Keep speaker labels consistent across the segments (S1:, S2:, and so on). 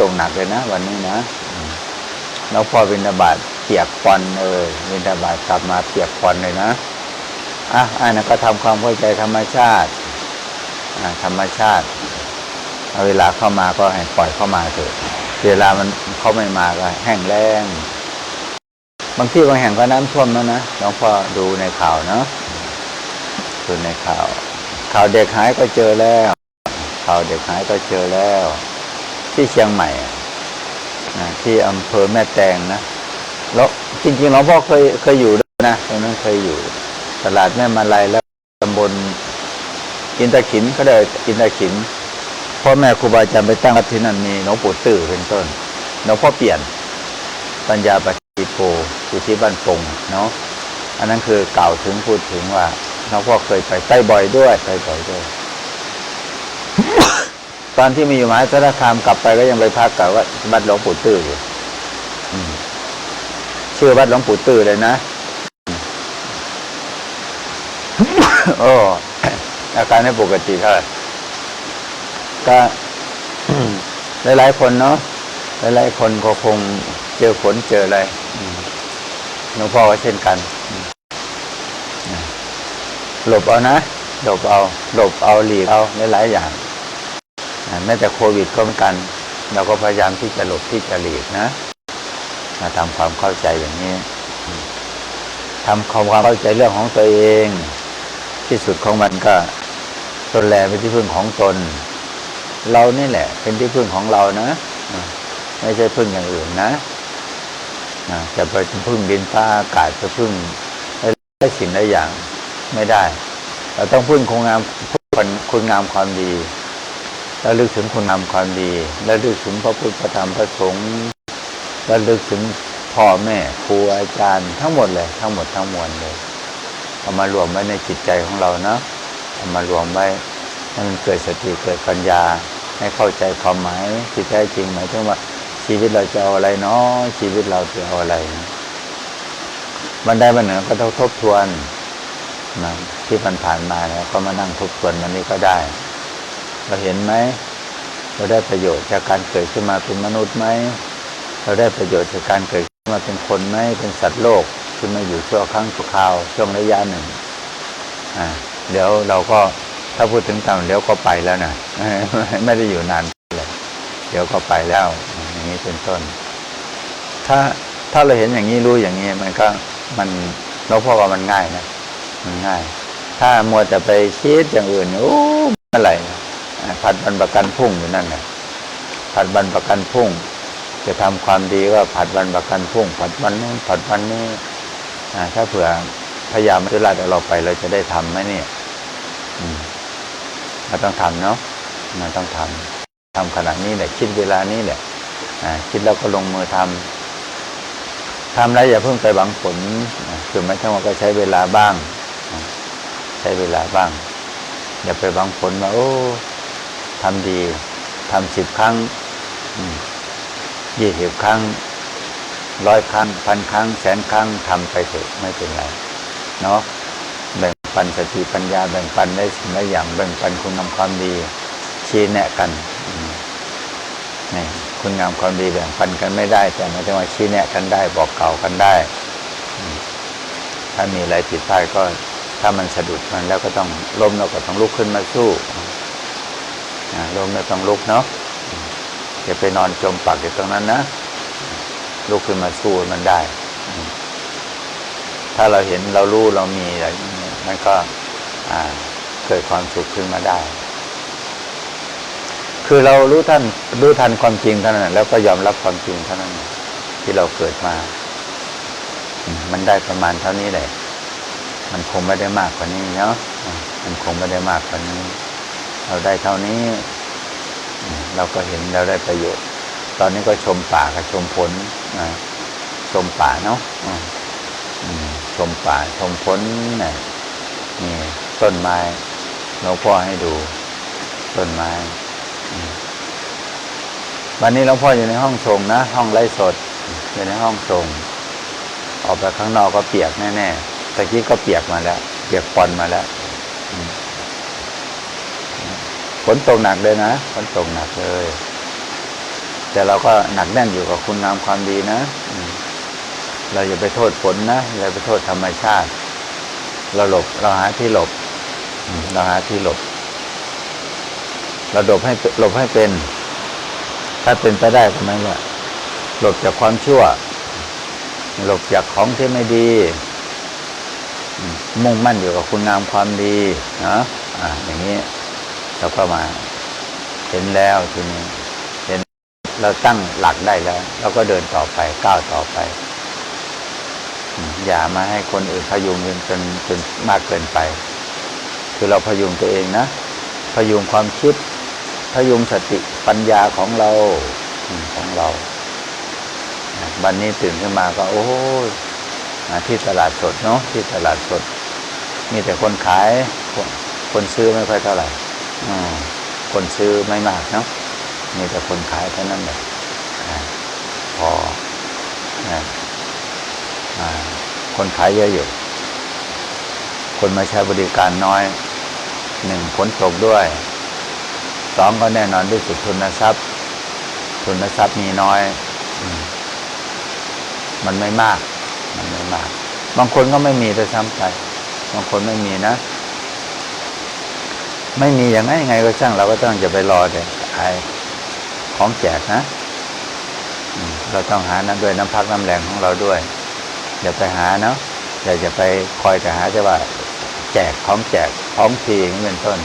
S1: ตกหนักเลยนะ วันนี้นะอืมแล้วพอวินาบาตเปียกปอนเออวินาบาตกลับมาเปียกปอนเลยนะอะอันนั้นก็ทำความเข้าใจธรรมชาติอ่าธรรมชาติเอาเวลาเข้ามาก็ให้ปล่อยเข้ามาเถอะเวลามันเข้าไม่มาก็แห้งแล้งบางที่บางแห่งก็น้ำท่วมแล้วนะหลวงพ่อดูในข่าวเนาะดูในข่าว ข่าวเด็กหายก็เจอแล้ว ข่าวเด็กหายก็เจอแล้ว ที่เชียงใหม่ที่อำเภอแม่แตงนะแล้วจริงๆหลวงพ่อเคยเคยอยู่ด้วยนะตรงนั้นเคยอยู่ ตลาดแม่มาลัยแล้วตำบลอินตะขินก็ได้อินตะขินพ่อแม่ครูบาอาจารย์ไปตั้งวัดที่นั่นมีหลวงปู่ตื้อเป็นต้นหลวงพ่อเปลี่ยน ปัญญาปฏิโปอยู่ที่บ้านปงเนาะอันนั้นคือกล่าวถึงพูดถึงว่าหลวงพ่อเคยไปไปบ่อยด้วยไปบ่อยด้วย ตอนที่มีอยู่มหาสารคามกลับไปก็ยังไปพักกับวัดวัดหลวงปู่ตื้ออยู่อืมชื่อวัดหลวงปู่ตื้อเลยนะโอ้อาการไม่ปกติเท่าไหร่ก็หลายๆคนเนาะหลายๆคนก็คงเจอฝนเจออะไรหลวงพ่อก็เช่นกันหลบเอานะหลบเอาหลบเอาหลีกเอาหลายๆอย่าง แม้แต่โควิดก็เหมือนกัน เราก็พยายามที่จะหลบที่จะหลีกนะมาทำความเข้าใจอย่างนี้ทำความเข้าใจเรื่องของตัวเอง ที่สุดของมันก็ตนแลเป็นที่พึ่งของตน เรานี่แหละ เป็นที่พึ่งของเรานะ ไม่ใช่พึ่งอย่างอื่นนะจะไปพึ่งดินฟ้าอากาศจะพึ่งได้สิ่งได้อย่างไม่ได้ เราต้องพึ่งคุณงามคุณงามความดี ระลึกถึงคุณงามความดีระลึกถึงพระพุทธพระธรรมพระสงฆ์ระลึกถึงพ่อแม่ครูอาจารย์ทั้งหมดเลย ทั้งหมดทั้งมวลเลยเอามารวมไว้ในจิตใจของเราเนาะเอามารวมไว้ให้มันเกิดสติเกิดปัญญา ให้เข้าใจความหมายที่แท้จริงหมายถึงว่าชีวิตเราจะเอาอะไรเนาะชีวิตเราจะเอาอะไรบันไดบันเหนือก็ต้องทบทวนนะที่ผ่านมาแล้วก็มานั่งทบทวนวันนี้ก็ได้ เราเห็นไหม เราได้ประโยชน์จากการเกิดขึ้นมาเป็นมนุษย์ไหม เราได้ประโยชน์จากการเกิดขึ้นมาเป็นคนไหม เป็นสัตว์โลกที่มาอยู่ชั่วครั้งชั่วคราวช่วงระยะหนึ่ง อ่า เดี๋ยวเราก็ถ้าพูดถึงตามเดี๋ยวก็ไปแล้วนะไม่ได้อยู่นานเลยเดี๋ยวก็ไปแล้ว อย่างนี้เป็นต้น ถ้าถ้าเราเห็นอย่างนี้รู้อย่างนี้มันก็มันเราพอว่ามันง่ายนะมันง่าย ถ้ามัวแต่ไปคิดอย่างอื่นโอ้เมื่อไหร่ ผัดบันประกันพุ่งอยู่นั่นแหละผัดบันประกันพุ่ง จะทำความดีก็ผัดวันประกันพุ่ง ผัดวันนู้นผัดวันนี้อ่ถ้าเผื่อพยายามจจุราชเอาเราไปเราจะได้ทำไหมเนี่ยอืมเราต้องทำเนาะมันต้องทำทำขณะนี้แหละคิดเวลานี้แหละคิดแล้วก็ลงมือทำทำแล้วอย่าเพิ่งไปหวังผลคือไม่ใช่ว่าก็ใช้เวลาบ้าง ใช้เวลาบ้าง อย่าไปหวังผลว่าโอ้ ทำดีทำสิบครั้งยี่สิบครั้งร้อยครั้งพันครั้ง แสนครั้งทำไปเถอะไม่เป็นไรเนาะแบ่งปันสติปัญญาแบ่งปันได้สิ่งละอย่างแบ่งปันคุณงามความดีชี้แนะกันนี่คุณงามความดีแบ่งปันกันไม่ได้ แต่มายถึงว่าชี้แนะกันได้ บอกเก่ากันได้ ถ้ามีอะไรผิดพลาดก็ถ้ามันสะดุดมันแล้วก็ต้องล้มเราก็ต้องลุกขึ้นมาสู้ ลมแล้วต้องลุกเนาะอย่าไปนอนจมปักอยู่ตรงนั้นนะลุกขึ้นมาสู้มันได้ ถ้าเราเห็นเรารู้เรามีอะไรอย่มันก็เกิดความสุขขึ้นมาได้ คือเรารู้ท่านรู้ทันความจริงเท่านั้นแล้วก็ยอมรับความจริงเท่านั้น ที่เราเกิดมา มันได้ประมาณเท่านี้แหละมันคงไม่ได้มากกว่านี้เนาะมันคงไม่ได้มากกว่านี้ เราได้เท่านี้ เราก็เห็นเราได้ประโยชน์ ตอนนี้ก็ชมป่ากับชมผลอ่าชมป่าเนาะชมป่าชมผลนี่นี่ต้นไม้หลวงพ่อให้ดู ต้นไม้ วันนี้หลวงพ่ออยู่ในห้องส่งนะ ห้องไร้สด อยู่ในห้องส่งออกไปข้างนอกก็เปียกแน่ๆตะกี้ก็เปียกมาแล้ว เปียกปอนมาแล้ว นตกหนักเลยนะฝนตกหนักเลย แต่เราก็หนักแน่นอยู่กับคุณงามความดีนะเราอย่าไปโทษฝนนะอย่าไปโทษธรรมชาติ เราหลบ เราหาที่หลบเราหาที่หลบ เราหลบให้หลบให้เป็น ถ้าเป็นไปได้ก็ไม่ว่าหลบจากความชั่ว หลบจากของที่ไม่ดีมมุ่งมั่นอยู่กับคุณงามความดีนะอ่าอย่างนี้ เราก็มาเห็นแล้วทีนี้เห็นเราตั้งหลักได้แล้ว เราก็เดินต่อไปก้าวต่อไป อย่ามาให้คนอื่นพยุงจนจนมากเกินไป คือเราพยุงตัวเองนะ พยุงความคิด พยุงสติปัญญาของเราของเราวันนี้ตื่นขึ้นมาก็ โอ้ยที่ตลาดสดเนาะที่ตลาดสด มีแต่คนขาย คนคนซื้อไม่ค่อยเท่าไหร่ คนซื้อไม่มากเนาะมีแต่คนขายเท่านั้นแหละพอคนขายเยอะอยู่ คนมาใช้บริการน้อยหนึ่งฝนตกด้วยสองก็แน่นอนด้วยสุดทุนทรัพย์ ทุนทรัพย์มีน้อย มันไม่มาก มันไม่มาก บางคนก็ไม่มีด้วยซ้ำไป บางคนไม่มีนะ ไม่มีอย่างไงยังไงก็ช่างเราก็ต้องจะไปรอแต่ขายของแจกนะเราต้องหานั้นด้วยน้ำพักน้ำแรงของเราด้วยอย่าไปหาเนาะอย่าจะไปคอยแต่หาแต่ว่า แจกของแจกของฟรีงเป็นต้น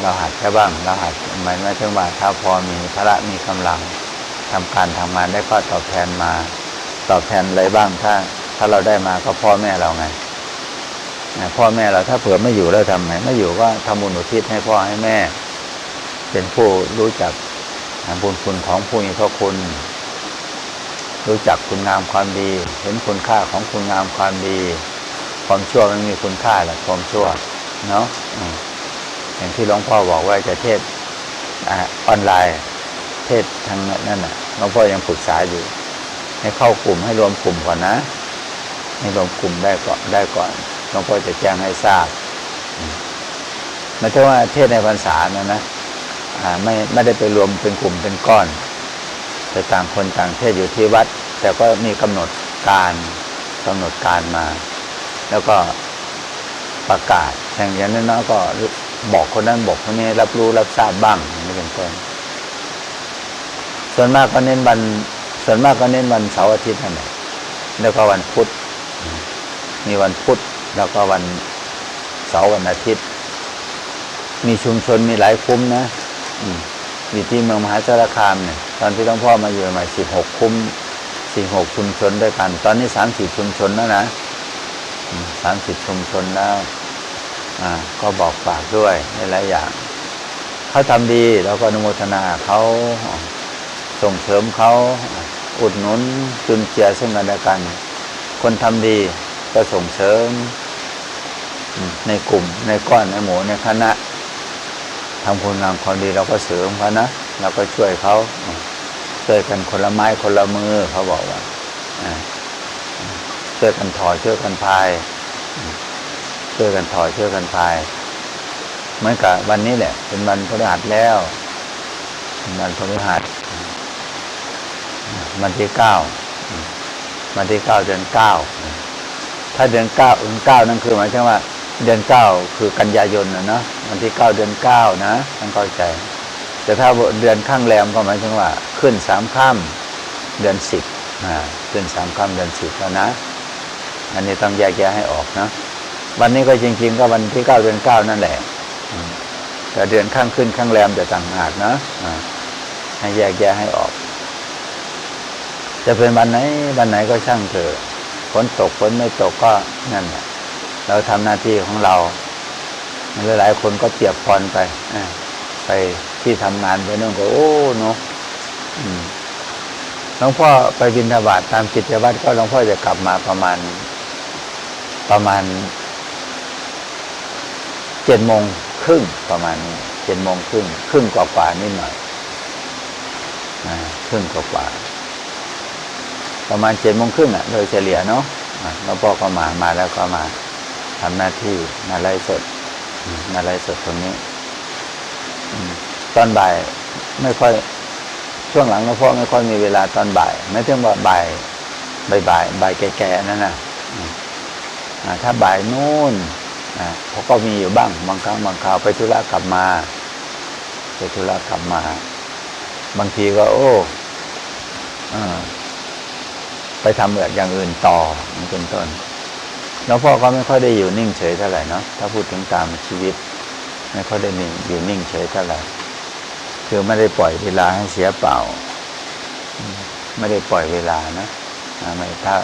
S1: เราหัดแค่บ้างเราหัดหมายไม่ถึงว่าถ้าพอมีพระมีกำลังทำการทำงานได้ก็ตอบแทนมา ตอบแทนอะไรบ้างถ้า ถ้าเราได้มาก็พ่อแม่เราไง พ่อแม่เราถ้าเผื่อไม่อยู่แล้วทำไงไม่อยู่ก็ทำบุญอุทิศให้พ่อให้แม่ เป็นผู้รู้จักบุญคุณของผู้มีพระคุณ รู้จักคุณงามความดี เห็นคุณค่าของคุณงามความดี ความชั่วมันมีคุณค่าแหละความชั่วเนาะอย่างที่หลวงพ่อบอกว่าจะเทศอออนไลน์เทศทางนั่นน่ะหลวงพ่อยังปรึกษาอยู่ ให้เข้ากลุ่มให้รวมกลุ่มก่อนนะ ให้รวมกลุ่มได้ก่อนได้ก่อน หลวงพ่อจะแจ้งให้ทราบมไม่ใช่ว่าเทศในพรรษานะนะไม่ไม่ได้ไปรวมเป็นกลุ่มเป็นก้อน แต่ต่างคนต่างเทศอยู่ที่วัด แต่ก็มีกำหนดการกำหนดการมา แล้วก็ประกาศอย่างอย่างน้อยก็บอกคนนั้นบอกคนนี้รับรู้รับทราบบ้างอย่างนี้เป็นต้นส่วนมากก็เน้นวัน ส่วนมากก็เน้นวันเสาร์อาทิตย์นั่นแหละแล้วก็วันพุธมีวันพุธ แล้วก็วันเสาร์วันอาทิตย์ มีชุมชนมีหลายคุ้มนะอืมอยู่ที่เมืองมหาสารคามเนี่ยตอนที่หลวงพ่อมาอยู่ใหม่สิบหกคุ้มสิบหกชุมชนด้วยกัน ตอนนี้สามสิบชุมชนแล้วนะสามสิบชุมชนแล้วอ่าก็บอกฝากด้วยในหลายอย่าง เขาทำดีเราก็อนุโมทนาเขาส่งเสริมเขาอุดหนุนจุนเจือซึ่งกันและกัน คนทำดี ก็ส่งเสริมในกลุ่ม ในก้อนในหมู่ในคณะทำคุณงามความดีเราก็เสริมเขานะเราก็ช่วยเขาช่วยกันคนละไม้คนละมือเขาบอกว่าช่วยกันถอยช่วยกันพายช่วยกันถอยช่วยกันพายเหมือนกับวันนี้แหละ เป็นวันพฤหัสแล้วเป็นวันพฤหัสวันที่เก้าวันที่เก้าเดือนเก้า ถ้าเดือนเก้าเดือนเก้านั่นคือหมายถึงว่า เดือนเก้าคือกันยายนนะเนาะวันที่เก้าเดือนเก้านะต้องเข้าใจ แต่ถ้าเดือนข้างแรมก็หมายถึงว่า ขึ้นสามค่ำเดือนสิบอ่าขึ้นสามค่ำเดือนสิบแล้วนะ อันนี้ต้องแยกแยะให้ออกนะวันนี้ก็จริง ๆ ก็วันที่เก้าเดือนเก้านั่นแหละแต่เดือนข้างขึ้นข้างแรมจะต่างหากนะให้แยกแยะให้ออก จะเป็นวันไหนวันไหนก็ช่างเถอะ ฝนตกฝนไม่ตกก็นั่นแหละเราทำหน้าที่ของเราหลายๆคนก็เปียกพรไปอไปที่ทำงานไปนู่นก็ โอ้เนาะหลวงพ่อไปบินทบาทตามกิจวัตรก็หลวงพ่อจะกลับมาประมาณ ประมาณเจ็ดโมงครึ่งประมาณเจ็ดโมงครึ่งครึ่งกว่ากว่าๆนิดหน่อยอครึ่งกว่ากว่าๆ ประมาณเจ็ดโมงครึ่งอะโดยเฉลี่ยเนาะอ่าแล้วพ่อก็มามาแล้วก็มาทำหน้าที่มาไล่สดมาไล่สดตรงนี้ตอนบ่ายไม่ค่อยช่วงหลังหลวงพ่อไม่ค่อยมีเวลาตอนบ่าย ไม่ถึงว่าบ่ายบ่ายบ่ายบ่ายแก่ๆนั่นนะอืมอ่าถ้าบ่ายนู่นอ่าเขาก็มีอยู่บ้างบางครั้งบางคราวไปธุระกลับมา ไปธุระกลับมา บางทีก็ โอ้อ่า ไปทำแบบอย่างอื่นต่อเป็นต้นแล้วพ่อก็ไม่ค่อยได้อยู่นิ่งเฉยเท่าไหร่เนาะถ้าพูดถึงตามชีวิต ไม่ค่อยได้นิ่งอยู่นิ่งเฉยเท่าไหร่คือไม่ได้ปล่อยเวลาให้เสียเปล่า ไม่ได้ปล่อยเวลานะอ่าไม่ถ้า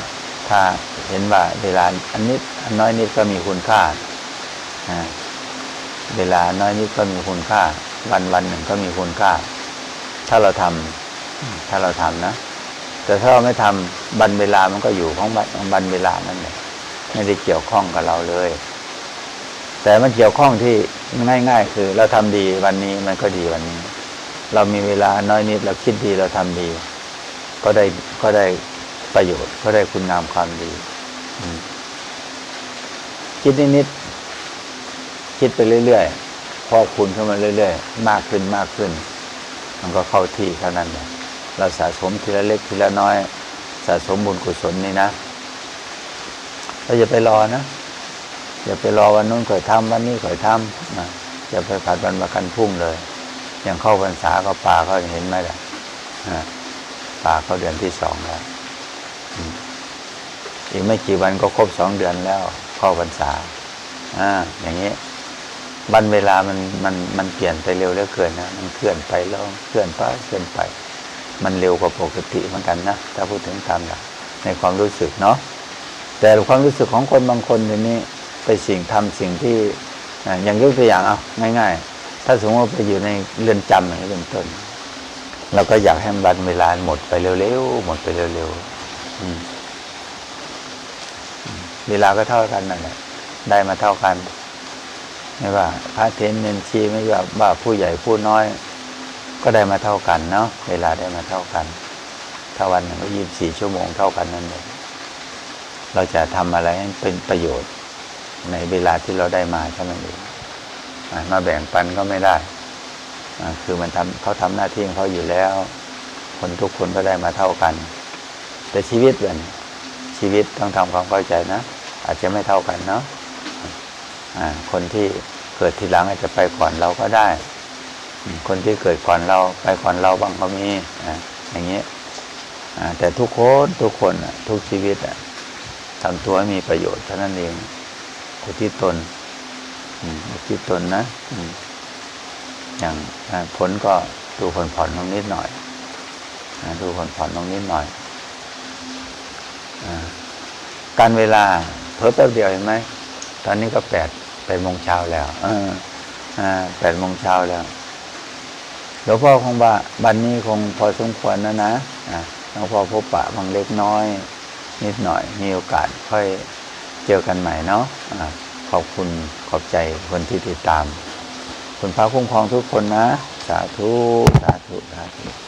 S1: ถ้าเห็นว่าเวลาอันนิดอันน้อยนิดก็มีคุณค่าเวลาน้อยนิดก็มีคุณค่า วันวันหนึ่งก็มีคุณค่า ถ้าเราทำถ้าเราทำนะ แต่ถ้าเราไม่ทำบันเวลามันก็อยู่ของบันของบันเวลานั่นแหละไม่ได้เกี่ยวข้องกับเราเลย แต่มันเกี่ยวข้องที่ง่าย ๆ คือ เราทำดีวันนี้มันก็ดีวันนี้ เรามีเวลาน้อยนิดเราคิดดีเราทำดี ก็ได้ก็ได้ประโยชน์ ก็ได้คุณงามความดีคิดนิดๆคิดไปเรื่อยๆพอคุณเข้ามาเรื่อย ๆ มากขึ้นมากขึ้น มันก็เข้าที่เท่านั้นแหละ เราสะสมทีละเล็กทีละน้อย สะสมบุญกุศลนี่นะเราอย่าไปรอนะ อย่าไปรอวันนู้นข่อยทำวันนี้ข่อยทำนะอย่าไปผัดวันประกันพรุ่งเลย อย่างเข้าพรรษาก็ป่าเขาเห็นไหมล่ะป่าเขาเดือนที่สองแล้วอีกไม่กี่วันก็ครบสองเดือนแล้ว เข้าพรรษาอ่าอย่างนี้วันเวลามันมันมันเปลี่ยนไปเร็วเหลือเกินนะ มันเคลื่อนไปแล้วเคลื่อนไปเคลื่อนไป มันเร็วกว่าปกติเหมือนกันนะถ้าพูดถึงตามหลักในความรู้สึกเนาะแต่ความรู้สึกของคนบางคนทีนี้ไปสิ่งทำสิ่งที่อย่างยกตัวอย่างเอาง่าย ๆ ถ้าสมมติว่าไปอยู่ในเรือนจำอย่างนี้เป็นต้นเราก็อยากให้วันเวลาหมดไปเร็วๆหมดไปเร็วๆเวลาก็เท่ากันนั่นแหละได้มาเท่ากัน ไม่ว่าพระเทนเนนชีไม่ว่าว่าผู้ใหญ่ผู้น้อย ก็ได้มาเท่ากันเนาะเวลาได้มาเท่ากัน ถ้าวันหนึ่งก็ยี่สิบสี่ชั่วโมงเท่ากันนั่นเองเราจะทำอะไรให้เป็นประโยชน์ ในเวลาที่เราได้มาเท่านั้นเองอ่ามาแบ่งปันก็ไม่ได้คือมันทำเขาทำหน้าที่ของเขาอยู่แล้ว คนทุกคนก็ได้มาเท่ากัน แต่ชีวิตเป็นชีวิตต้องทำความเข้าใจนะอาจจะไม่เท่ากันเนาะคนที่เกิดทีหลังอาจจะไปก่อนเราก็ได้ คนที่เกิดก่อนเราไปก่อนเราบ้างก็มีอย่างนี้อ่าแต่ทุกคนทุกคนทุกชีวิตทำตัวให้มีประโยชน์เท่านั้นเองอุทิศตนอุทิศตนนะอย่างผลก็ดูผ่อนผ่อนลงนิดหน่อยดูผ่อนผ่อนลงนิดหน่อยอการเวลาเพิ่แป๊บเดียวเห็นไหมตอนนี้ก็แปดแปดโมงเช้าแล้วแปดโมงเช้าแล้ว หลวงพ่อคงบาบันนี้คงพอสมควรนะนะอะหลวงพ่อพบปะบางเล็กน้อย นิดหน่อย มีโอกาสค่อยเจอกันใหม่เนาะอะขอบคุณขอบใจคนที่ติดตาม คุณพระคุ้มครองทุกคนนะ สาธุ สาธุ สาธุ